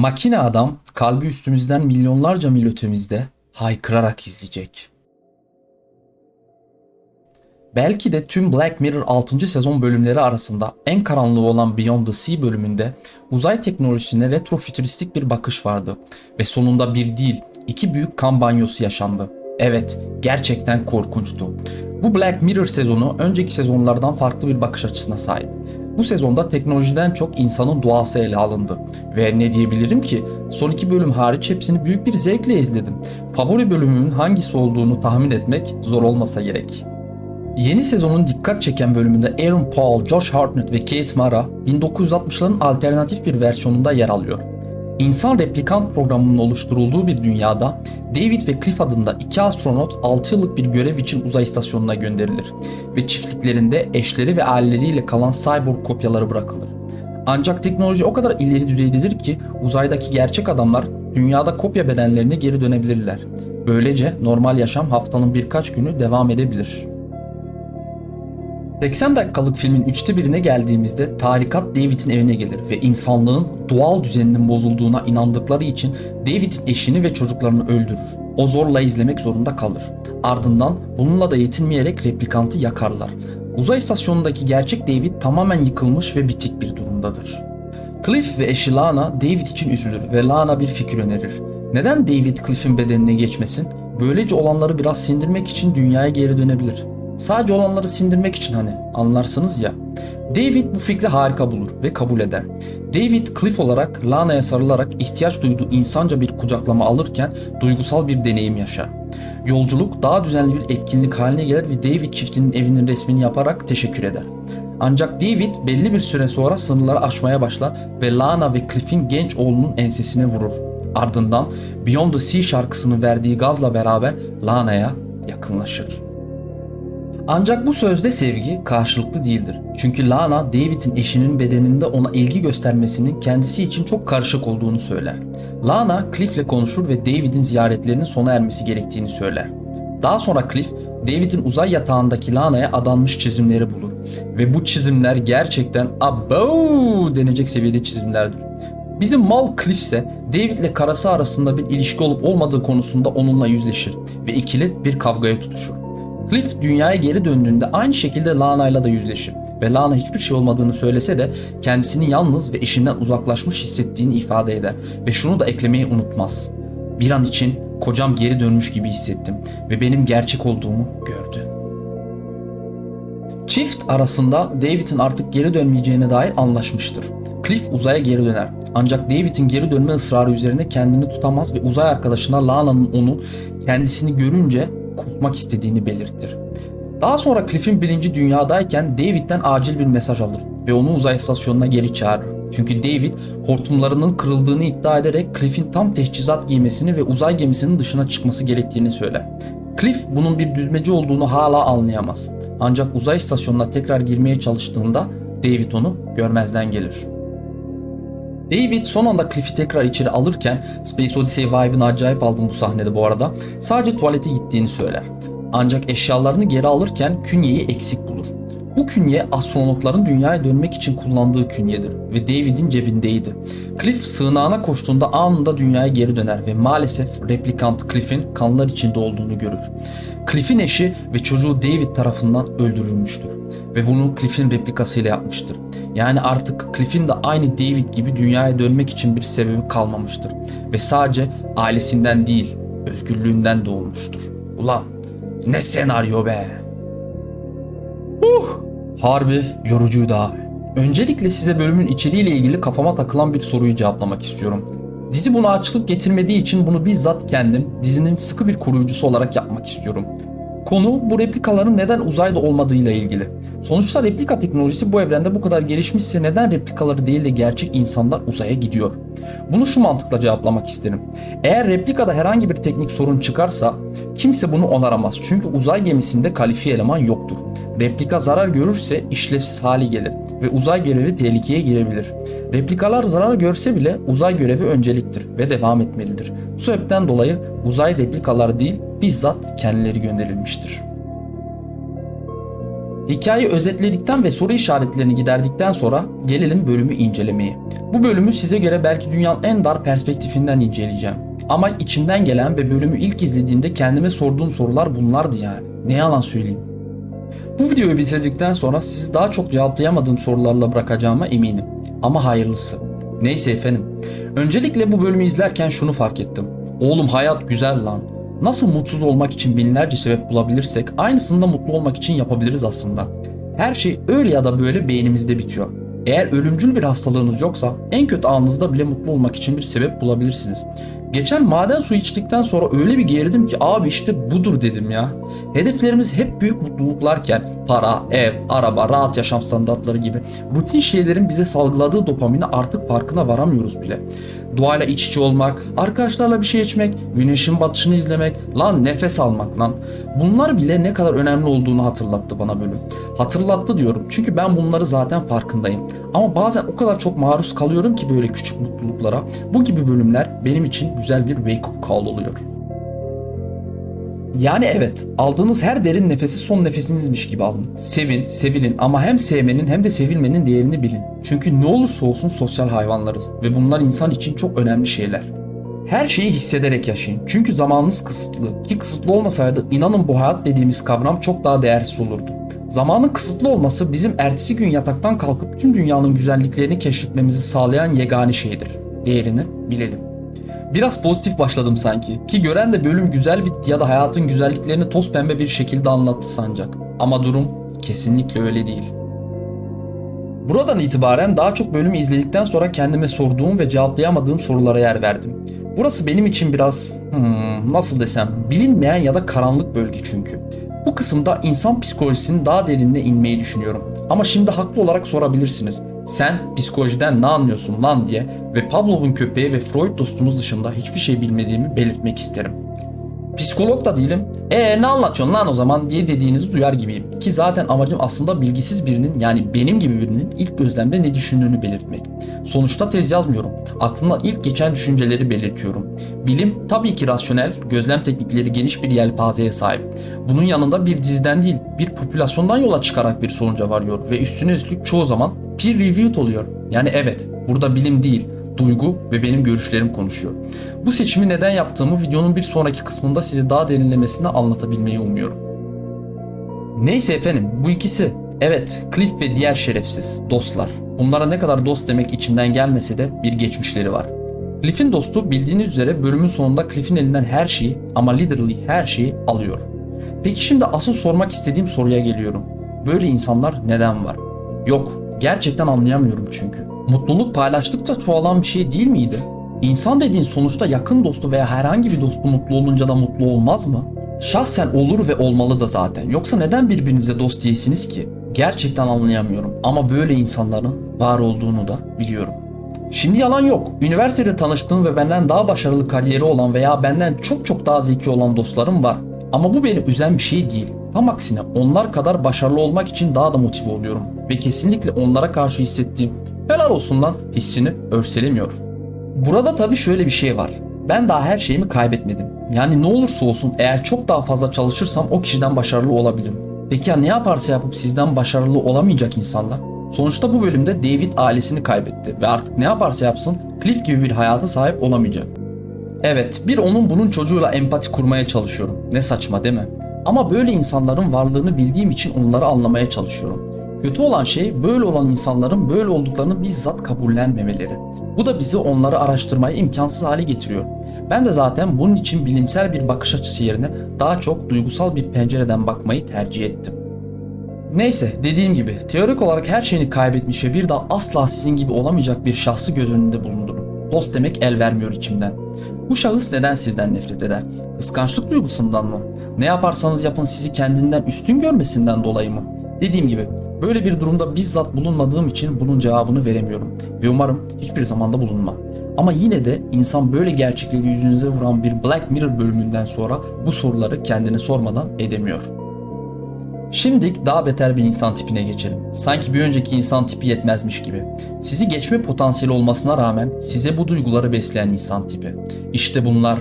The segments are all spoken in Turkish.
Makine adam kalbi üstümüzden milyonlarca mil ötemizde haykırarak izleyecek. Belki de tüm Black Mirror 6. sezon bölümleri arasında en karanlığı olan Beyond the Sea bölümünde uzay teknolojisine retrofütüristik bir bakış vardı ve sonunda bir değil iki büyük kan banyosu yaşandı. Evet, gerçekten korkunçtu. Bu Black Mirror sezonu önceki sezonlardan farklı bir bakış açısına sahip. Bu sezonda teknolojiden çok insanın doğası ele alındı. Ve ne diyebilirim ki son iki bölüm hariç hepsini büyük bir zevkle izledim. Favori bölümümün hangisi olduğunu tahmin etmek zor olmasa gerek. Yeni sezonun dikkat çeken bölümünde Aaron Paul, Josh Hartnett ve Kate Mara 1960'ların alternatif bir versiyonunda yer alıyor. İnsan replikant programının oluşturulduğu bir dünyada David ve Cliff adında iki astronot 6 yıllık bir görev için uzay istasyonuna gönderilir ve çiftliklerinde eşleri ve aileleriyle kalan cyborg kopyaları bırakılır. Ancak teknoloji o kadar ileri düzeydedir ki uzaydaki gerçek adamlar dünyada kopya bedenlerine geri dönebilirler. Böylece normal yaşam haftanın birkaç günü devam edebilir. 80 dakikalık filmin üçte birine geldiğimizde tarikat David'in evine gelir ve insanlığın doğal düzeninin bozulduğuna inandıkları için David'in eşini ve çocuklarını öldürür. O zorla izlemek zorunda kalır. Ardından bununla da yetinmeyerek replikantı yakarlar. Uzay istasyonundaki gerçek David tamamen yıkılmış ve bitik bir durumdadır. Cliff ve eşi Lana David için üzülür ve Lana bir fikir önerir. Neden David Cliff'in bedenine geçmesin? Böylece olanları biraz sindirmek için dünyaya geri dönebilir. Sadece olanları sindirmek için hani anlarsınız ya. David bu fikri harika bulur ve kabul eder. David Cliff olarak Lana'ya sarılarak ihtiyaç duyduğu insanca bir kucaklama alırken duygusal bir deneyim yaşar. Yolculuk daha düzenli bir etkinlik haline gelir ve David çiftinin evinin resmini yaparak teşekkür eder. Ancak David belli bir süre sonra sınırları aşmaya başlar ve Lana ve Cliff'in genç oğlunun ensesine vurur. Ardından Beyond the Sea şarkısının verdiği gazla beraber Lana'ya yakınlaşır. Ancak bu sözde sevgi karşılıklı değildir. Çünkü Lana David'in eşinin bedeninde ona ilgi göstermesinin kendisi için çok karışık olduğunu söyler. Lana Cliff'le konuşur ve David'in ziyaretlerinin sona ermesi gerektiğini söyler. Daha sonra Cliff, David'in uzay yatağındaki Lana'ya adanmış çizimleri bulur. Ve bu çizimler gerçekten abo denecek seviyede çizimlerdir. Bizim mal Cliff ise David ile karısı arasında bir ilişki olup olmadığı konusunda onunla yüzleşir ve ikili bir kavgaya tutuşur. Cliff dünyaya geri döndüğünde aynı şekilde Lana'yla da yüzleşir ve Lana hiçbir şey olmadığını söylese de kendisini yalnız ve eşinden uzaklaşmış hissettiğini ifade eder ve şunu da eklemeyi unutmaz. Bir an için kocam geri dönmüş gibi hissettim ve benim gerçek olduğumu gördü. Çift arasında David'in artık geri dönmeyeceğine dair anlaşmıştır. Cliff uzaya geri döner. Ancak David'in geri dönme ısrarı üzerine kendini tutamaz ve uzay arkadaşına Lana'nın onu kendisini görünce kusmak istediğini belirtir. Daha sonra Cliff'in bilinci dünyadayken David'den acil bir mesaj alır ve onu uzay istasyonuna geri çağırır. Çünkü David hortumlarının kırıldığını iddia ederek Cliff'in tam teçhizat giymesini ve uzay gemisinin dışına çıkması gerektiğini söyler. Cliff bunun bir düzmeci olduğunu hala anlayamaz. Ancak uzay istasyonuna tekrar girmeye çalıştığında David onu görmezden gelir. David son anda Cliff'i tekrar içeri alırken Space Odyssey vibe'ını acayip aldım bu sahnede bu arada. Sadece tuvalete gittiğini söyler. Ancak eşyalarını geri alırken künyeyi eksik bulur. Bu künye astronotların dünyaya dönmek için kullandığı künyedir ve David'in cebindeydi. Cliff sığınağına koştuğunda anında dünyaya geri döner ve maalesef replikant Cliff'in kanlar içinde olduğunu görür. Cliff'in eşi ve çocuğu David tarafından öldürülmüştür ve bunu Cliff'in replikasıyla yapmıştır. Yani artık Cliff'in de aynı David gibi dünyaya dönmek için bir sebebi kalmamıştır. Ve sadece ailesinden değil, özgürlüğünden doğmuştur. Ulan ne senaryo be. Uh, harbi yorucuydu abi. Öncelikle size bölümün içeriğiyle ilgili kafama takılan bir soruyu cevaplamak istiyorum. Dizi buna açlık getirmediği için bunu bizzat kendim dizinin sıkı bir koruyucusu olarak yapmak istiyorum. Konu bu replikaların neden uzayda olmadığıyla ilgili. Sonuçta replika teknolojisi bu evrende bu kadar gelişmişse neden replikaları değil de gerçek insanlar uzaya gidiyor? Bunu şu mantıkla cevaplamak isterim. Eğer replikada herhangi bir teknik sorun çıkarsa kimse bunu onaramaz. Çünkü uzay gemisinde kalifiye eleman yoktur. Replika zarar görürse işlevsiz hali gelir ve uzay görevi tehlikeye girebilir. Replikalar zarar görse bile uzay görevi önceliktir ve devam etmelidir. Bu sebepten dolayı uzay replikalar değil bizzat kendileri gönderilmiştir. Hikayeyi özetledikten ve soru işaretlerini giderdikten sonra gelelim bölümü incelemeye. Bu bölümü size göre belki dünyanın en dar perspektifinden inceleyeceğim. Ama içimden gelen ve bölümü ilk izlediğimde kendime sorduğum sorular bunlardı yani. Ne yalan söyleyeyim. Bu videoyu bitirdikten sonra sizi daha çok cevaplayamadığım sorularla bırakacağıma eminim. Ama hayırlısı. Neyse efendim. Öncelikle bu bölümü izlerken şunu fark ettim. Oğlum hayat güzel lan. Nasıl mutsuz olmak için binlerce sebep bulabilirsek aynısını da mutlu olmak için yapabiliriz aslında. Her şey öyle ya da böyle beynimizde bitiyor. Eğer ölümcül bir hastalığınız yoksa en kötü anınızda bile mutlu olmak için bir sebep bulabilirsiniz. Geçen maden suyu içtikten sonra öyle bir gerildim ki abi işte budur dedim ya. Hedeflerimiz hep büyük mutluluklarken para, ev, araba, rahat yaşam standartları gibi rutin şeylerin bize salgıladığı dopamini artık farkına varamıyoruz bile. Doğayla iç içe olmak, arkadaşlarla bir şey içmek, güneşin batışını izlemek, lan nefes almak lan. Bunlar bile ne kadar önemli olduğunu hatırlattı bana bölüm. Hatırlattı diyorum çünkü ben bunları zaten farkındayım. Ama bazen o kadar çok maruz kalıyorum ki böyle küçük mutluluklara. Bu gibi bölümler benim için güzel bir wake up call oluyor. Yani evet, aldığınız her derin nefesi son nefesinizmiş gibi alın. Sevin, sevilin ama hem sevmenin hem de sevilmenin değerini bilin. Çünkü ne olursa olsun sosyal hayvanlarız ve bunlar insan için çok önemli şeyler. Her şeyi hissederek yaşayın. Çünkü zamanınız kısıtlı. Ki kısıtlı olmasaydı inanın bu hayat dediğimiz kavram çok daha değersiz olurdu. Zamanın kısıtlı olması bizim ertesi gün yataktan kalkıp tüm dünyanın güzelliklerini keşfetmemizi sağlayan yegane şeydir. Değerini bilelim. Biraz pozitif başladım sanki. Ki gören de bölüm güzel bitti ya da hayatın güzelliklerini toz pembe bir şekilde anlattı sancak. Ama durum kesinlikle öyle değil. Buradan itibaren daha çok bölümü izledikten sonra kendime sorduğum ve cevaplayamadığım sorulara yer verdim. Burası benim için biraz hmm, nasıl desem bilinmeyen ya da karanlık bölge çünkü. Bu kısımda insan psikolojisinin daha derinine inmeyi düşünüyorum. Ama şimdi haklı olarak sorabilirsiniz. Sen psikolojiden ne anlıyorsun lan diye ve Pavlov'un köpeği ve Freud dostumuz dışında hiçbir şey bilmediğimi belirtmek isterim. Psikolog da değilim. E ne anlatıyorsun lan o zaman diye dediğinizi duyar gibiyim. Ki zaten amacım aslında bilgisiz birinin yani benim gibi birinin ilk gözlemde ne düşündüğünü belirtmek. Sonuçta tez yazmıyorum. Aklımda ilk geçen düşünceleri belirtiyorum. Bilim tabii ki rasyonel, gözlem teknikleri geniş bir yelpazeye sahip. Bunun yanında bir diziden değil, bir popülasyondan yola çıkarak bir sonuca varıyor ve üstüne üstlük çoğu zaman peer reviewed oluyor. Yani evet, burada bilim değil, duygu ve benim görüşlerim konuşuyor. Bu seçimi neden yaptığımı videonun bir sonraki kısmında size daha derinlemesine anlatabilmeyi umuyorum. Neyse efendim bu ikisi. Evet Cliff ve diğer şerefsiz dostlar. Bunlara ne kadar dost demek içimden gelmese de bir geçmişleri var. Cliff'in dostu bildiğiniz üzere bölümün sonunda Cliff'in elinden her şeyi ama literally her şeyi alıyor. Peki şimdi asıl sormak istediğim soruya geliyorum. Böyle insanlar neden var? Yok, gerçekten anlayamıyorum çünkü. Mutluluk paylaştıkça çoğalan bir şey değil miydi? İnsan dediğin sonuçta yakın dostu veya herhangi bir dostu mutlu olunca da mutlu olmaz mı? Şahsen olur ve olmalı da zaten. Yoksa neden birbirinize dost değilsiniz ki? Gerçekten anlayamıyorum ama böyle insanların var olduğunu da biliyorum. Şimdi yalan yok. Üniversitede tanıştığım ve benden daha başarılı kariyeri olan veya benden çok çok daha zeki olan dostlarım var. Ama bu beni üzen bir şey değil. Tam aksine onlar kadar başarılı olmak için daha da motive oluyorum. Ve kesinlikle onlara karşı hissettiğim helal olsun lan hissini örselemiyor. Burada tabii şöyle bir şey var. Ben daha her şeyimi kaybetmedim. Yani ne olursa olsun eğer çok daha fazla çalışırsam o kişiden başarılı olabilirim. Peki ya ne yaparsa yapıp sizden başarılı olamayacak insanlar? Sonuçta bu bölümde David ailesini kaybetti ve artık ne yaparsa yapsın Cliff gibi bir hayata sahip olamayacak. Evet, bir onun bunun çocuğuyla empati kurmaya çalışıyorum. Ne saçma değil mi? Ama böyle insanların varlığını bildiğim için onları anlamaya çalışıyorum. Kötü olan şey böyle olan insanların böyle olduklarını bizzat kabullenmemeleri. Bu da bizi onları araştırmaya imkansız hale getiriyor. Ben de zaten bunun için bilimsel bir bakış açısı yerine daha çok duygusal bir pencereden bakmayı tercih ettim. Neyse dediğim gibi teorik olarak her şeyini kaybetmiş ve bir daha asla sizin gibi olamayacak bir şahsı göz önünde bulundurun. Dost demek el vermiyor içimden. Bu şahıs neden sizden nefret eder? Kıskançlık duygusundan mı? Ne yaparsanız yapın sizi kendinden üstün görmesinden dolayı mı? Dediğim gibi böyle bir durumda bizzat bulunmadığım için bunun cevabını veremiyorum ve umarım hiçbir zamanda bulunma. Ama yine de insan böyle gerçekleri yüzünüze vuran bir Black Mirror bölümünden sonra bu soruları kendine sormadan edemiyor. Şimdi daha beter bir insan tipine geçelim. Sanki bir önceki insan tipi yetmezmiş gibi. Sizi geçme potansiyeli olmasına rağmen size bu duyguları besleyen insan tipi. İşte bunlar,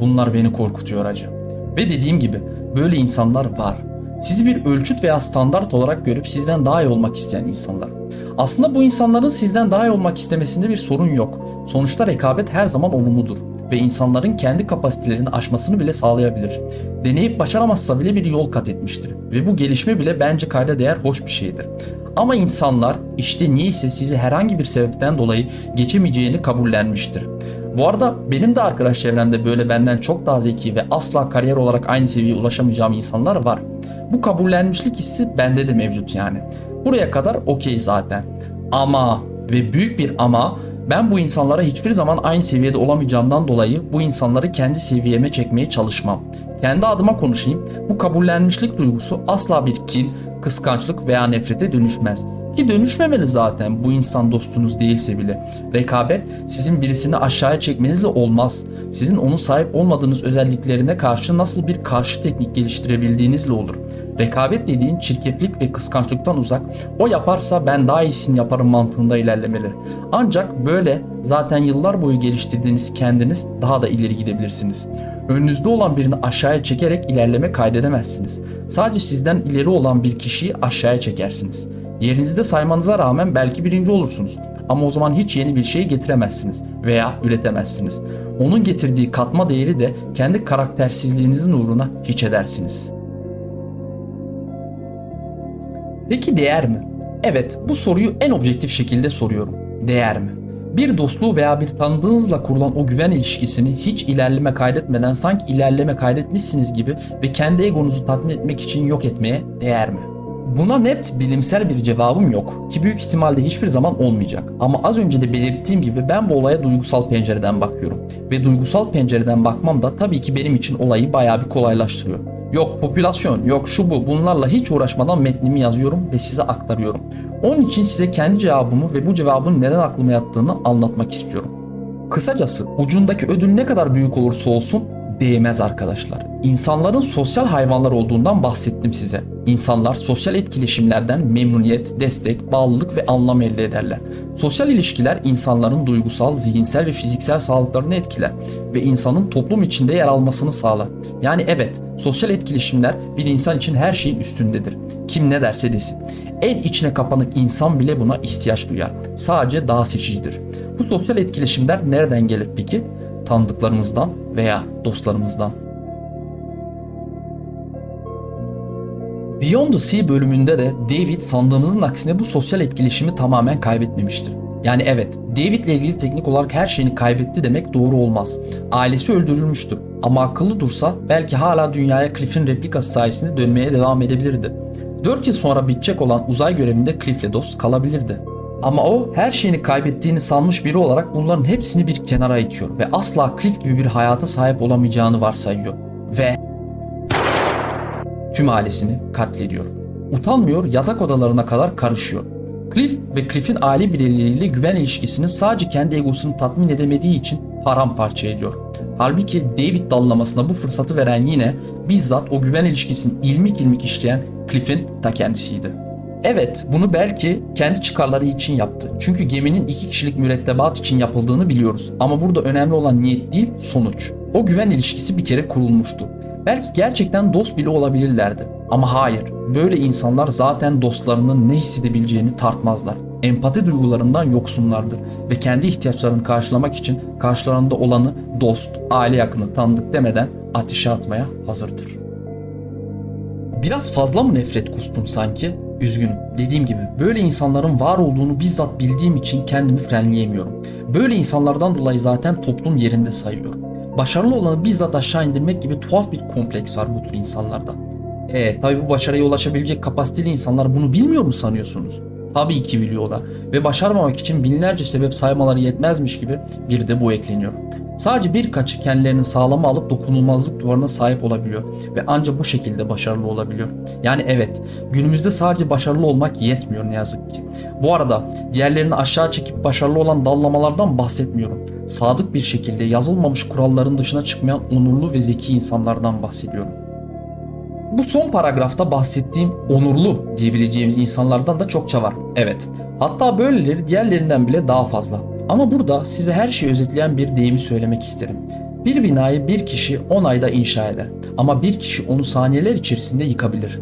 bunlar beni korkutuyor acı. Ve dediğim gibi böyle insanlar var. Sizi bir ölçüt veya standart olarak görüp sizden daha iyi olmak isteyen insanlar. Aslında bu insanların sizden daha iyi olmak istemesinde bir sorun yok. Sonuçta rekabet her zaman olumludur ve insanların kendi kapasitelerini aşmasını bile sağlayabilir. Deneyip başaramazsa bile bir yol kat etmiştir ve bu gelişme bile bence kayda değer hoş bir şeydir. Ama insanlar işte niyeyse sizi herhangi bir sebepten dolayı geçemeyeceğini kabullenmiştir. Bu arada benim de arkadaş çevremde böyle benden çok daha zeki ve asla kariyer olarak aynı seviyeye ulaşamayacağım insanlar var. Bu kabullenmişlik hissi bende de mevcut yani. Buraya kadar okey zaten. Ama ve büyük bir ama ben bu insanlara hiçbir zaman aynı seviyede olamayacağımdan dolayı bu insanları kendi seviyeme çekmeye çalışmam. Kendi adıma konuşayım. Bu kabullenmişlik duygusu asla bir kin, kıskançlık veya nefrete dönüşmez. Ki dönüşmemeli zaten bu insan dostunuz değilse bile. Rekabet sizin birisini aşağıya çekmenizle olmaz. Sizin onun sahip olmadığınız özelliklerine karşı nasıl bir karşı teknik geliştirebildiğinizle olur. Rekabet dediğin çirkeflik ve kıskançlıktan uzak. O yaparsa ben daha iyisini yaparım mantığında ilerlemeli. Ancak böyle zaten yıllar boyu geliştirdiğiniz kendiniz daha da ileri gidebilirsiniz. Önünüzde olan birini aşağıya çekerek ilerleme kaydedemezsiniz. Sadece sizden ileri olan bir kişiyi aşağıya çekersiniz. Yerinizde saymanıza rağmen belki birinci olursunuz. Ama o zaman hiç yeni bir şey getiremezsiniz veya üretemezsiniz. Onun getirdiği katma değeri de kendi karaktersizliğinizin uğruna hiç edersiniz. Peki değer mi? Evet, bu soruyu en objektif şekilde soruyorum. Değer mi? Bir dostluğu veya bir tanıdığınızla kurulan o güven ilişkisini hiç ilerleme kaydetmeden sanki ilerleme kaydetmişsiniz gibi ve kendi egonuzu tatmin etmek için yok etmeye değer mi? Buna net bilimsel bir cevabım yok ki büyük ihtimalle hiçbir zaman olmayacak. Ama az önce de belirttiğim gibi ben bu olaya duygusal pencereden bakıyorum. Ve duygusal pencereden bakmam da tabii ki benim için olayı bayağı bir kolaylaştırıyor. Yok popülasyon, yok şu bu bunlarla hiç uğraşmadan metnimi yazıyorum ve size aktarıyorum. Onun için size kendi cevabımı ve bu cevabın neden aklıma yattığını anlatmak istiyorum. Kısacası ucundaki ödül ne kadar büyük olursa olsun değmez arkadaşlar. İnsanların sosyal hayvanlar olduğundan bahsettim size. İnsanlar sosyal etkileşimlerden memnuniyet, destek, bağlılık ve anlam elde ederler. Sosyal ilişkiler insanların duygusal, zihinsel ve fiziksel sağlıklarını etkiler ve insanın toplum içinde yer almasını sağlar. Yani evet, sosyal etkileşimler bir insan için her şeyin üstündedir. Kim ne derse desin. En içine kapanık insan bile buna ihtiyaç duyar. Sadece daha seçicidir. Bu sosyal etkileşimler nereden gelir peki? Tanıdıklarımızdan veya dostlarımızdan. Beyond the Sea bölümünde de David sandığımızın aksine bu sosyal etkileşimi tamamen kaybetmemiştir. Yani evet, David'le ilgili teknik olarak her şeyini kaybetti demek doğru olmaz. Ailesi öldürülmüştür. Ama akıllı dursa belki hala dünyaya Cliff'in replikası sayesinde dönmeye devam edebilirdi. 4 yıl sonra bitecek olan uzay görevinde Cliff'le dost kalabilirdi. Ama o her şeyini kaybettiğini sanmış biri olarak bunların hepsini bir kenara itiyor ve asla Cliff gibi bir hayata sahip olamayacağını varsayıyor. Ve tüm ailesini katlediyor. Utanmıyor, yatak odalarına kadar karışıyor. Cliff ve Cliff'in aile bireyleriyle güven ilişkisini sadece kendi egosunu tatmin edemediği için paramparça ediyor. Halbuki David dallamasına bu fırsatı veren yine bizzat o güven ilişkisini ilmik ilmik işleyen Cliff'in ta kendisiydi. Evet, bunu belki kendi çıkarları için yaptı. Çünkü geminin iki kişilik mürettebat için yapıldığını biliyoruz. Ama burada önemli olan niyet değil, sonuç. O güven ilişkisi bir kere kurulmuştu. Belki gerçekten dost bile olabilirlerdi. Ama hayır, böyle insanlar zaten dostlarının ne hissedebileceğini tartmazlar. Empati duygularından yoksunlardır ve kendi ihtiyaçlarını karşılamak için karşılarında olanı dost, aile yakını, tanıdık demeden ateşe atmaya hazırdır. Biraz fazla mı nefret kustum sanki? Üzgünüm. Dediğim gibi böyle insanların var olduğunu bizzat bildiğim için kendimi frenleyemiyorum. Böyle insanlardan dolayı zaten toplum yerinde sayıyorum. Başarılı olanı bizzat aşağı indirmek gibi tuhaf bir kompleks var bu tür insanlarda. E tabi bu başarıya ulaşabilecek kapasiteli insanlar bunu bilmiyor mu sanıyorsunuz? Tabii ki biliyorlar ve başarmamak için binlerce sebep saymaları yetmezmiş gibi bir de bu ekleniyor. Sadece birkaçı kendilerini sağlama alıp dokunulmazlık duvarına sahip olabiliyor ve ancak bu şekilde başarılı olabiliyor. Yani evet günümüzde sadece başarılı olmak yetmiyor ne yazık ki. Bu arada diğerlerini aşağı çekip başarılı olan dallamalardan bahsetmiyorum. Sadık bir şekilde yazılmamış kuralların dışına çıkmayan onurlu ve zeki insanlardan bahsediyorum. Bu son paragrafta bahsettiğim onurlu diyebileceğimiz insanlardan da çokça var. Evet. Hatta böyleleri diğerlerinden bile daha fazla. Ama burada size her şeyi özetleyen bir deyimi söylemek isterim. Bir binayı bir kişi 10 ayda inşa eder ama bir kişi onu saniyeler içerisinde yıkabilir.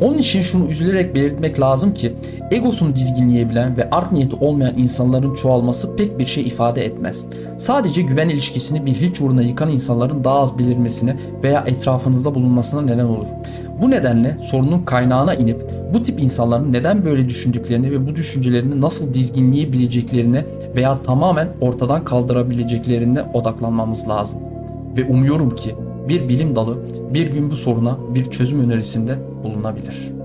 Onun için şunu üzülerek belirtmek lazım ki egosunu dizginleyebilen ve art niyeti olmayan insanların çoğalması pek bir şey ifade etmez. Sadece güven ilişkisini bir hiç uğruna yıkan insanların daha az belirmesine veya etrafınızda bulunmasına neden olur. Bu nedenle sorunun kaynağına inip bu tip insanların neden böyle düşündüklerini ve bu düşüncelerini nasıl dizginleyebileceklerine veya tamamen ortadan kaldırabileceklerine odaklanmamız lazım. Ve umuyorum ki bir bilim dalı bir gün bu soruna bir çözüm önerisinde bulunabilir.